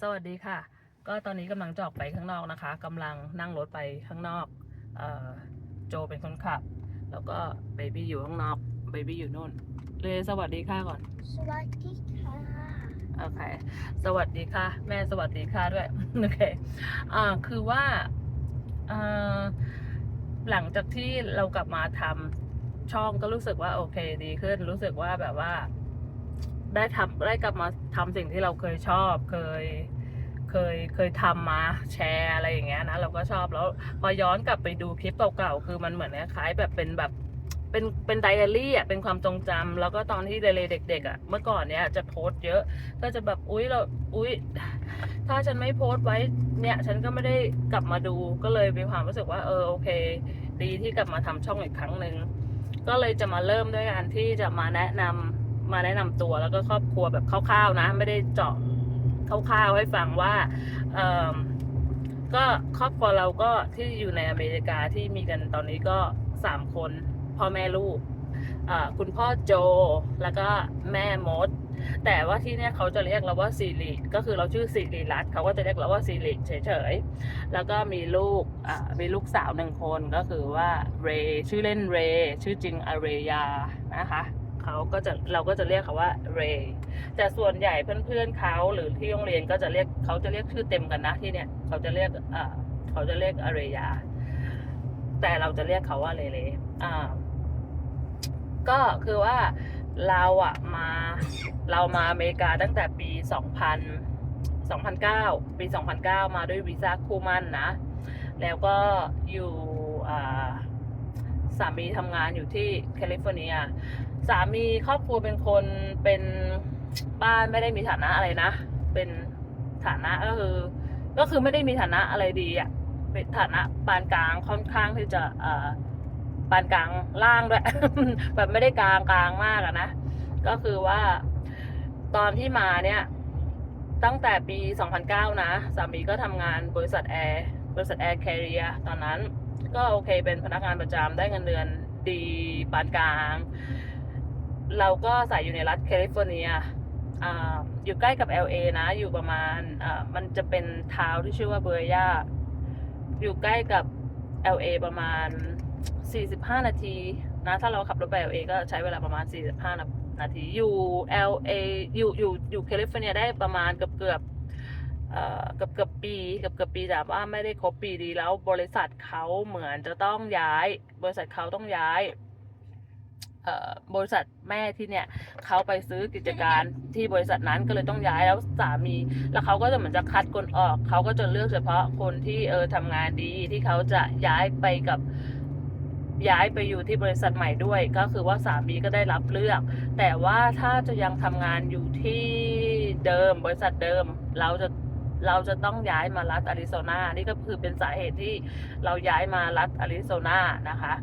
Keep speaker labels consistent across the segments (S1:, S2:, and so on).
S1: สวัสดีค่ะ ก็ตอนนี้กำลังจะออกไปข้างนอกนะคะกำลังนั่งรถไปข้างนอกเอ่อโจเป็นคนขับ แล้วก็เบบี้อยู่ข้างนอกเบบี้อยู่นู่นเลยสวัสดีค่ะก่อน
S2: สวัสดีค่ะ
S1: โอเคสวัสดีค่ะ แม่สวัสดีค่ะด้วยโอเคอ่าคือว่าอ่าหลังจากที่เรากลับมาทำช่องก็รู้สึกว่าโอเคดีขึ้น รู้สึกว่าแบบว่า ได้ทำได้กลับมาทำสิ่งที่เราเคยชอบเคยเคยเคยทำมาแชร์อะไรอย่างเงี้ยนะเราก็ชอบแล้วพอย้อนกลับไปดูคลิปเก่าๆคือมันเหมือนคล้ายแบบเป็นแบบเป็นเป็นไดอารี่อะเป็นความทรงจำแล้วก็ตอนที่เด็กๆเด็กๆอะเมื่อก่อนเนี้ยจะโพสต์เยอะ ก็จะแบบอุ๊ยเราอุ๊ยถ้าฉันไม่โพสต์ไว้เนี่ยฉันก็ไม่ได้กลับมาดูก็เลยมีความรู้สึกว่าเออโอเค ดีที่กลับมาทำช่องอีกครั้งหนึ่งก็เลยจะมาเริ่มด้วยการที่จะมาแนะนำ มาแนะนำตัวแล้วก็ครอบครัวแบบคร่าวๆนะ ไม่ได้เจาะคร่าวๆให้ฟังว่าเอิ่มก็ครอบครัวเราก็ที่อยู่ในอเมริกาที่มีกันตอนนี้ก็สามคนพ่อแม่ลูกคุณพ่อโจแล้วก็แม่มด แต่ว่าที่เนี่ยเขาจะเรียกเราว่าสิริก็คือเราชื่อสิริรัตเขาก็จะเรียกเราว่าสิริเฉยๆแล้วก็มีลูกมีลูกสาวหนึ่งคนก็คือว่าเรชื่อเล่นเรชื่อจริงอเรยานะคะ เขาก็จะเราก็จะเรียกเขาว่าเรย์แต่ส่วนใหญ่เพื่อนๆเขาหรือที่โรงเรียนก็จะเรียกเขาจะเรียกชื่อเต็มกันนะที่เนี่ยเขาจะเรียกอ่าเขาจะเรียกอเรยา แต่เราจะเรียกเขาว่าเลเลอ่าก็คือว่าเราอะมาเรามาอเมริกาตั้งแต่ปี 2000 2009 ปี 2009 มาด้วยวีซ่าคู่มั่นนะ แล้วก็อยู่อ่า สามีทำงานอยู่ที่แคลิฟอร์เนีย สามีครอบครัวเป็นคนเป็นบ้านไม่ได้มีฐานะอะไรนะ เป็นฐานะก็คือ ก็คือไม่ได้มีฐานะอะไรดีอะเป็นฐานะปานกลางค่อนข้างที่จะอ่าปานกลางล่างด้วยแบบไม่ได้กลางกลางมากอะนะ ก็คือว่าตอนที่มาเนี่ย ตั้งแต่ปี 2009 นะ สามีก็ทำงานบริษัทแอร์บริษัทแอร์แคริเอร์ตอนนั้น ก็โอเค เป็นพนักงานประจำได้เงินเดือนดีปานกลาง เราก็ใส่อยู่ในรัฐแคลิฟอร์เนียอยู่ใกล้กับ LA นะ อยู่ประมาณมันจะเป็นทาวน์ที่ชื่อว่าเบอร์ยาอยู่ใกล้กับ LA ประมาณ 45 นาทีนะ ถ้าเราขับรถไป LA ก็ใช้เวลาประมาณ 45 นานาที อยู่ LA อยู่อยู่อยู่แคลิฟอร์เนียได้ประมาณเกือบเกือบ เกือบเกือบปีเกือบเกือบปีแต่ว่าไม่ได้ครบปีดีแล้ว บริษัทเขาเหมือนจะต้องย้าย บริษัทเขาต้องย้ายบริษัทแม่ที่เนี่ยเขาไปซื้อกิจการที่บริษัทนั้นก็เลยต้องย้ายแล้วสามี แล้วเขาก็จะเหมือนจะคัดคนออกเขาก็จะเลือกเฉพาะคนที่เออทำงานดีที่เขาจะย้ายไปกับย้ายไปอยู่ที่บริษัทใหม่ด้วย ก็คือว่าสามีก็ได้รับเลือก แต่ว่าถ้าจะยังทำงานอยู่ที่เดิม บริษัทเดิม เราจะ เราจะต้องย้ายมารัฐอาริโซนา นี่ก็คือเป็นสาเหตุที่เราย้ายมารัฐอาริโซนานะคะ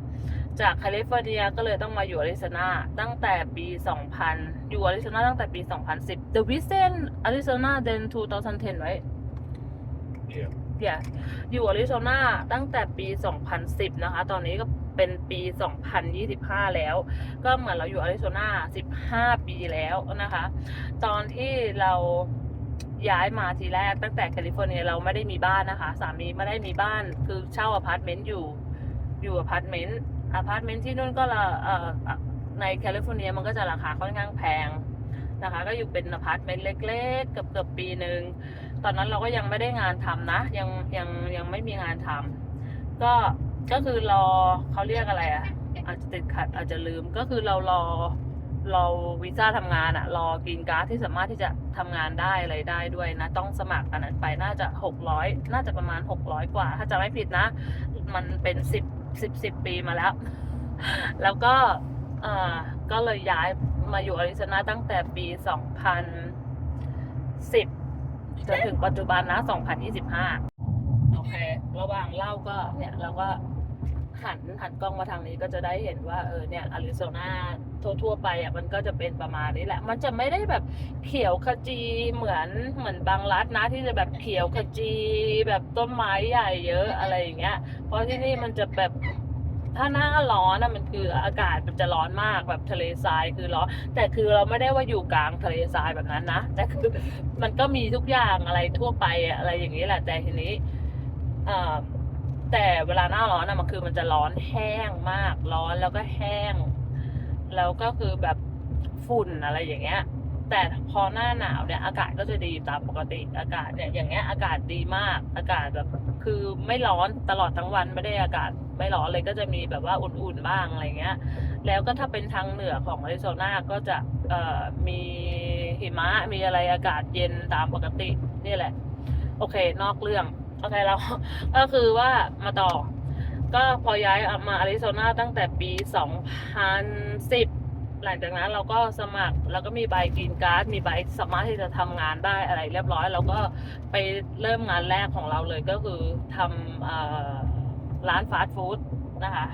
S1: จากแคลิฟอร์เนียก็เลยต้องมาอยู่อาริโซนาตั้งแต่ปี 2000 อยู่อาริโซนาตั้งแต่ปี 2010 The Vision Arizona then 2010 right
S3: Yeah.
S1: เดี๋ยวอยู่อาริโซนาตั้งแต่ปี 2010 นะคะ ตอนนี้ก็เป็นปี 2025 แล้ว ก็เหมือนเราอยู่อาริโซนา 15 ปีแล้วนะคะ ตอนที่เรา ย้ายมาทีแรกตั้งแต่แคลิฟอร์เนียเราไม่ได้มีบ้านนะคะ สามีไม่ได้มีบ้านคือเช่าอพาร์ตเมนต์อยู่อยู่อพาร์ตเมนต์อพาร์ตเมนต์ที่นู่นก็ละในแคลิฟอร์เนียมันก็จะราคาค่อนข้างแพงนะคะ ก็อยู่เป็นอพาร์ตเมนต์เล็กๆเกือบเกือบๆปีหนึ่งตอนนั้นเราก็ยังไม่ได้งานทำนะ ยังยังยังไม่มีงานทำก็ก็คือรอเขาเรียกอะไรอะอาจจะติดขัดอาจจะลืมก็คือเรารอ เรอวีซ่าทำงานอะรอกรีนการ์ดที่สามารถที่จะทำงานได้อะไรได้ด้วยนะ ต้องสมัครอันนั้นไปน่าจะหกร้อยน่าจะประมาณหกร้อยกว่า ถ้าจะไม่ผิดนะ มันเป็นสิบสิบสิบปีมาแล้ว แล้วก็เออก็เลยย้ายมาอยู่อาริโซนาตั้งแต่ปีสองพันสิบจนถึงปัจจุบันนะ 2025 โอเค ระหว่างเล่าก็เนี่ยเราก็ หันหันกล้องมาทางนี้ก็จะได้เห็นว่าเออเนี่ยอาริโซนาทั่วๆไปอะมันก็จะเป็นประมาณนี้แหละ มันจะไม่ได้แบบเขียวขจีเหมือนเหมือนบางรัฐนะ ที่จะแบบเขียวขจีแบบต้นไม้ใหญ่เยอะอะไรอย่างเงี้ย เพราะที่นี่มันจะแบบถ้าหน้าร้อนนะมันคืออากาศมันจะร้อนมากแบบทะเลทรายคือร้อนแต่คือเราไม่ได้ว่าอยู่กลางทะเลทรายแบบนั้นนะแต่คือมันก็มีทุกอย่างอะไรทั่วไปอะอะไรอย่างนี้แหละแต่ทีนี้อ่อ แต่เวลาหน้าร้อนนะมันคือมันจะร้อนแห้งมาก ร้อนแล้วก็แห้ง แล้วก็คือแบบฝุ่นอะไรอย่างเงี้ย แต่พอหน้าหนาวเนี่ยอากาศก็จะดีตามปกติอากาศเนี่ยอย่างเงี้ยอากาศดีมาก อากาศแบบคือไม่ร้อนตลอดทั้งวันไม่ได้อากาศไม่ร้อนเลยก็จะมีแบบว่าอุ่นๆบ้างอะไรเงี้ย แล้วก็ถ้าเป็นทางเหนือของอาริโซนาก็จะเอ่อมีหิมะมีอะไรอากาศเย็นตามปกตินี่แหละ โอเค นอกเรื่อง โอเคเรา ก็คือว่ามาต่อ ก็พอย้ายมาอาริโซนาตั้งแต่ปี 2010 หลังจากนั้นเราก็สมัครแล้วก็มีใบกรีนการ์ด มีใบสามารถที่จะทำงานได้อะไรเรียบร้อยเราก็ไปเริ่มงานแรกของเราเลยก็คือทำร้านฟาสต์ฟู้ดนะคะ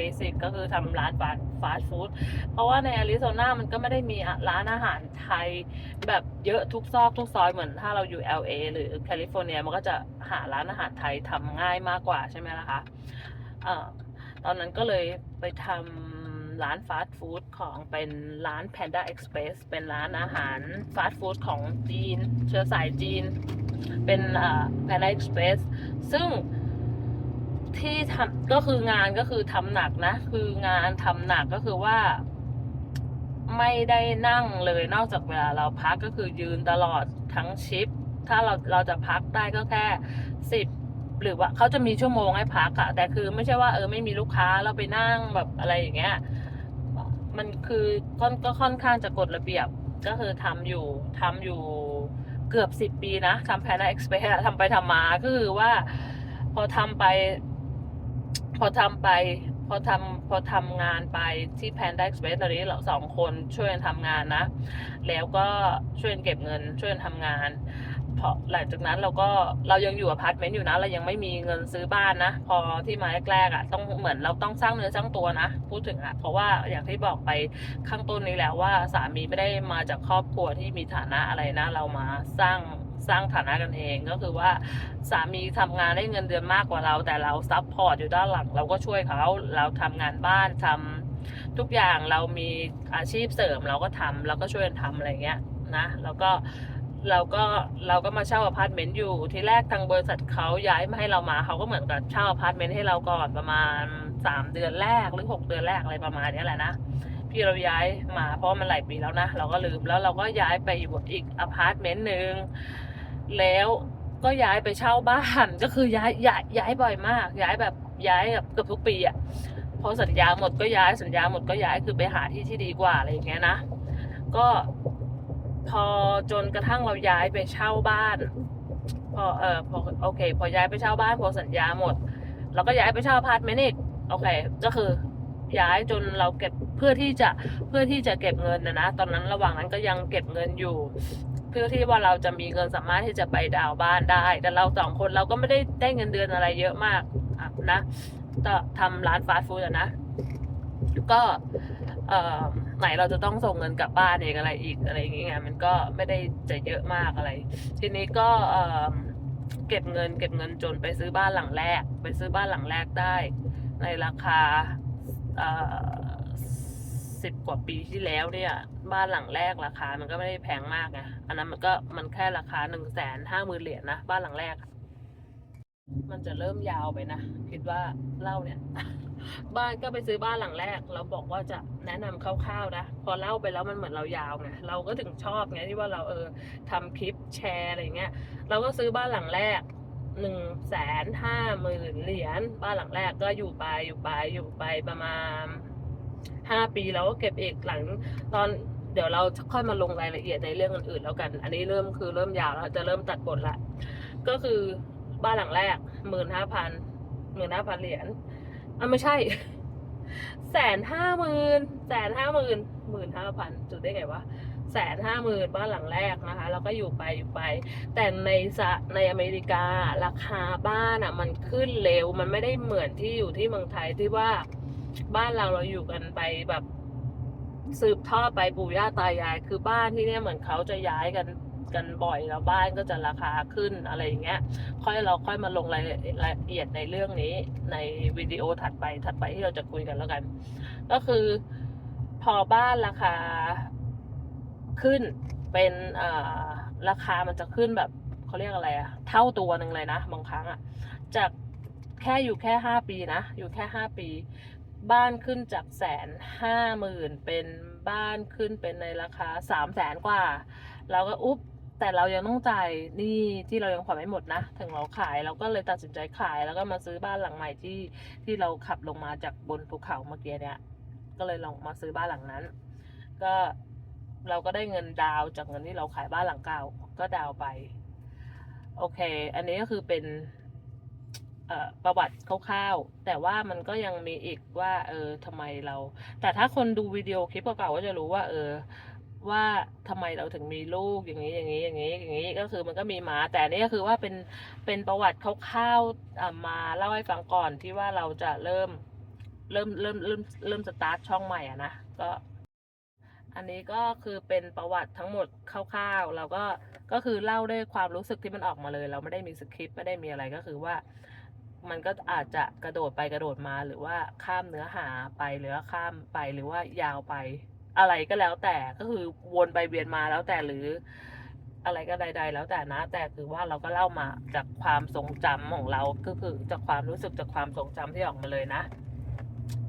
S1: บสิกก็คือทำร้านฟาสต์ฟาสต์ฟู้ดเพราะว่าในอาริโซนามันก็ไม่ได้มีร้านอาหารไทย แบบเยอะทุกซอกทุกซอยเหมือนถ้าเราอยู่ LA หรือแคลิฟอร์เนียมันก็จะหาร้านอาหารไทยทำง่ายมากกว่าใช่ไหมล่ะคะตอนนั้นก็เลยไปทำร้านฟาสต์ฟู้ดของเป็นร้าน Panda Express เป็นร้านอาหารฟาสต์ฟู้ดของจีน เชื้อสายจีน เป็น Panda Express ซึ่ง ที่ทำก็คืองานก็คือทำหนักนะ คืองานทำหนักก็คือว่า ไม่ได้นั่งเลยนอกจากเวลาเราพักก็คือยืนตลอดทั้งชิป ถ้าเราเราจะพักได้ก็แค่สิบหรือว่าเขาจะมีชั่วโมงให้พักอะแต่คือไม่ใช่ว่าเออไม่มีลูกค้าเราไปนั่งแบบอะไรอย่างเงี้ยมันคือค่อนก็ค่อนข้างจะกฎระเบียบก็คือทำอยู่ทำอยู่เกือบสิบปีนะทำแพน a เอ็กซ์เพรสทำไปทำมาก็คือว่า พอทำไป พอทำไปพอทำพอทำงานไปที่ Panda Express ตอนนี้เราสองคนช่วยกันทำงานนะ แล้วก็ช่วยกันเก็บเงินช่วยกันทำงานพอหลังจากนั้นเราก็เรายังอยู่อพาร์ตเมนต์อยู่นะ เรายังไม่มีเงินซื้อบ้านนะ พอที่มาแรกๆอะต้องเหมือนเราต้องสร้างเนื้อสร้างตัวนะ พูดถึงอะเพราะว่าอย่างที่บอกไปข้างต้นนี้แล้วว่าสามีไม่ได้มาจากครอบครัวที่มีฐานะอะไรนะ เรามาสร้าง สร้างฐานะกันเองก็คือว่าสามีทำงานได้เงินเดือนมากกว่าเรา แต่เราซัพพอร์ตอยู่ด้านหลัง เราก็ช่วยเขาเราทำงานบ้านทำทุกอย่างเรามีอาชีพเสริมเราก็ทำเราก็ช่วยกันทำอะไรเงี้ยนะแล้วก็เราก็เราก็มาเช่าอพาร์ตเมนต์อยู่ที่แรกทางบริษัทเขาย้ายมาให้เรามาเขาก็เหมือนกับเช่าอพาร์ตเมนต์ให้เราก่อนประมาณสามเดือนแรกหรือหกเดือนแรกอะไรประมาณนี้แหละนะพี่เราย้ายมาเพราะมันหลายปีแล้วนะ เราก็ลืมแล้วเราก็ย้ายไปอยู่อีกอพาร์ตเมนต์หนึ่ง แล้วก็ย้ายไปเช่าบ้านก็คือย้ายย้ายย้ายบ่อยมาก ย้ายแบบย้ายแบบเกือบทุกปีอะพอสัญญาหมดก็ย้ายสัญญาหมดก็ย้ายคือไปหาที่ที่ดีกว่าอะไรอย่างเงี้ยนะก็พอจนกระทั่งเราย้ายไปเช่าบ้าน พอเออพอโอเค พอย้ายไปเช่าบ้าน พอสัญญาหมดเราก็ย้ายไปเช่าพาร์ตเมนต์อีกโอเค ก็คือย้ายจนเราเก็บเพื่อที่จะเพื่อที่จะเก็บเงินนะนะตอนนั้นระหว่างนั้นก็ยังเก็บเงินอยู่ เพื่อที่ว่าเราจะมีเงินสามารถที่จะไปดาวน์บ้านได้ แต่เราสองคนเราก็ไม่ได้ได้เงินเดือนอะไรเยอะมากะนะก็ทำร้านฟาสต์ฟู้ดนะ ก็เอ่อไหนเราจะต้องส่งเงินกลับบ้านเองอะไรอีกอะไรอย่างเงี้ยมันก็ไม่ได้จะเยอะมากอะไร ทีนี้ก็เอ่อเก็บเงิน เก็บเงินจนไปซื้อบ้านหลังแรก ไปซื้อบ้านหลังแรกได้ ในราคาเอ่อ สิบกว่าปีที่แล้วเนี่ยบ้านหลังแรกราคา มันก็ไม่ได้แพงมากไงอันนั้นมันก็มันแค่ราคาหนึ่งแสนห้าหมื่นเหรียญนะบ้านหลังแรก มันจะเริ่มยาวไปนะคิดว่าเล่าเนี่ย บ้านก็ไปซื้อบ้านหลังแรกเราบอกว่าจะแนะนำคร่าวๆนะพอเล่าไปแล้วมันเหมือนเรายาวไงเราก็ถึงชอบไงที่ว่าเราเออทำคลิปแชร์อะไรเงี้ยเราก็ซื้อบ้านหลังแรกหนึ่งแสนห้าหมื่นเหรียญบ้านหลังแรกก็อยู่ไปอยู่ไปอยู่ไปประมาณ ห้าปีแล้วก็เก็บเอกหลังตอนเดี๋ยวเราจะค่อยมาลงรายละเอียดในเรื่องอื่นๆแล้วกัน อันนี้เริ่มคือเริ่มยาวแล้วจะเริ่มตัดบทละ ก็คือบ้านหลังแรกหมื่นห้าพันหมื่นห้าพันเหรียญอะไม่ใช่แสนห้าหมื่นแสนห้าหมื่นหมื่นห้าพันจุดได้ไงวะแสนห้าหมื่นบ้านหลังแรกนะคะ แล้วก็อยู่ไปอยู่ไป แต่ในสะในอเมริการาคาบ้านอะ มันขึ้นเร็วมันไม่ได้เหมือนที่อยู่ที่เมืองไทยที่ว่า บ้านเราเราอยู่กันไปแบบสืบทอดไปปู่ย่าตายาย คือบ้านที่เนี่ยเหมือนเขาจะย้ายกันกันบ่อยแล้วบ้านก็จะราคาขึ้นอะไรอย่างเงี้ย ค่อยเราค่อยมาลงรายละเอียดในเรื่องนี้ ในวิดีโอถัดไปถัดไปที่เราจะคุยกันแล้วกัน ก็คือ พอบ้านราคาขึ้นเป็นเอ่อราคามันจะขึ้นแบบเขาเรียกอะไรอะเท่าตัวหนึ่งเลยนะบางครั้งอะจากแค่อยู่แค่ห้าปีนะ อยู่แค่ห้าปี บ้านขึ้นจากแสนห้าหมื่นเป็นบ้านขึ้นเป็นในราคาสามแสนกว่า เราก็อุ๊บแต่เรายังต้องจ่ายนี่ที่เรายังผ่อนไม่หมดนะ ถึงเราขายเราก็เลยตัดสินใจขายแล้วก็มาซื้อบ้านหลังใหม่ที่ที่เราขับลงมาจากบนภูเขาเมื่อกี้เนี่ย ก็เลยลองมาซื้อบ้านหลังนั้น ก็เราก็ได้เงินดาวจากเงินที่เราขายบ้านหลังเก่าก็ดาวไป โอเค อันนี้ก็คือเป็น ประวัติคร่าวๆ แต่ว่ามันก็ยังมีอีกว่าเออทำไมเรา แต่ถ้าคนดูวิดีโอคลิปเก่าๆก็จะรู้ว่า เออ ว่าทำไมเราถึงมีลูกอย่างนี้อย่างนี้อย่างนี้อย่างนี้ก็คือมันก็มีมา แต่นี่ก็คือว่าเป็นเป็นประวัติคร่าวๆมาเล่าให้ฟังก่อนที่ว่าเราจะเริ่มเริ่มเริ่มเริ่มเริ่มสตาร์ทช่องใหม่อะนะก็ อันนี้ก็คือเป็นประวัติทั้งหมดคร่าวๆเราก็ก็คือเล่าด้วยความรู้สึกที่มันออกมาเลย เราไม่ได้มีสคริปต์ไม่ได้มีอะไรก็คือว่า มันก็อาจจะกระโดดไปกระโดดมาหรือว่าข้ามเนื้อหาไปหรือว่าข้ามไปหรือว่ายาวไป อะไรก็แล้วแต่ก็คือวนไปเวียนมาแล้วแต่หรือ อะไรก็ใด ๆ แล้วแต่นะ แต่คือว่าเราก็เล่ามาจากความทรงจำของเราก็คือจากความรู้สึกจากความทรงจำที่ออกมาเลยนะ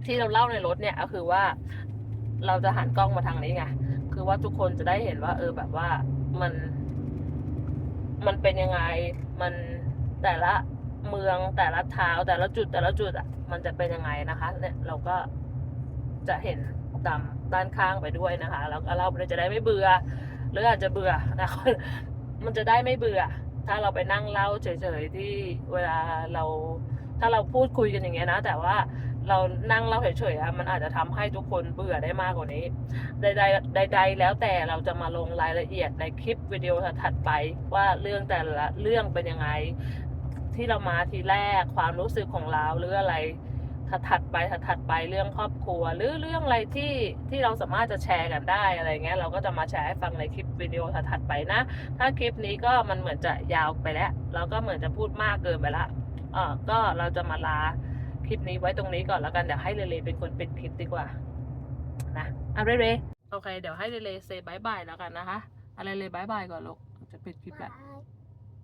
S1: ที่เราเล่าในรถเนี่ยก็คือว่าเราจะหันกล้องมาทางนี้ไงคือว่าทุกคนจะได้เห็นว่า เออแบบว่ามัน มันเป็นยังไงมันแต่ละ เมืองแต่ละเท้าแต่ละจุดแต่ละจุดอะ มันจะเป็นยังไงนะคะ เนี่ยเราก็จะเห็นตามด้านข้างไปด้วยนะคะแล้วก็เราจะได้ไม่เบื่อหรืออาจจะเบื่อนะคะมันจะได้ไม่เบื่อ ถ้าเราไปนั่งเล่าเฉยๆที่เวลาเราถ้าเราพูดคุยกันอย่างเงี้ยนะ แต่ว่าเรานั่งเล่าเฉยๆอะมันอาจจะทำให้ทุกคนเบื่อได้มากกว่านี้ ใดๆใดๆแล้วแต่เราจะมาลงรายละเอียดในคลิปวิดีโอถัดไปว่าเรื่องแต่ละเรื่องเป็นยังไง ที่เรามาทีแรกความรู้สึกของเราหรืออะไรถัดๆไปถัดๆไปเรื่องครอบครัว หรือเรื่องอะไรที่ที่เราสามารถจะแชร์กันได้อะไรเงี้ยเราก็จะมาแชร์ให้ฟังในคลิปวิดีโอถัดๆไปนะ ถ้าคลิปนี้ก็มันเหมือนจะยาวไปแล้วแล้วก็เหมือนจะพูดมากเกินไปละเออก็เราจะมาลาคลิปนี้ไว้ตรงนี้ก่อนแล้วกันเดี๋ยวให้เรเลเป็นคนปิดคลิปดีกว่านะอะเรเลโอเค เดี๋ยวให้เรเลเซบายบายแล้วกันนะคะอะไรเลยบายบายก่อนลูกจะปิดคลิปแล้ว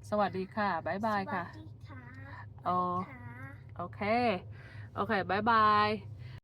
S1: สวัสดีค่ะบายบายค่ะ
S2: สวัสดีค่ะ
S1: โอ้
S2: ค่ะ
S1: โอเค โอเคบายบาย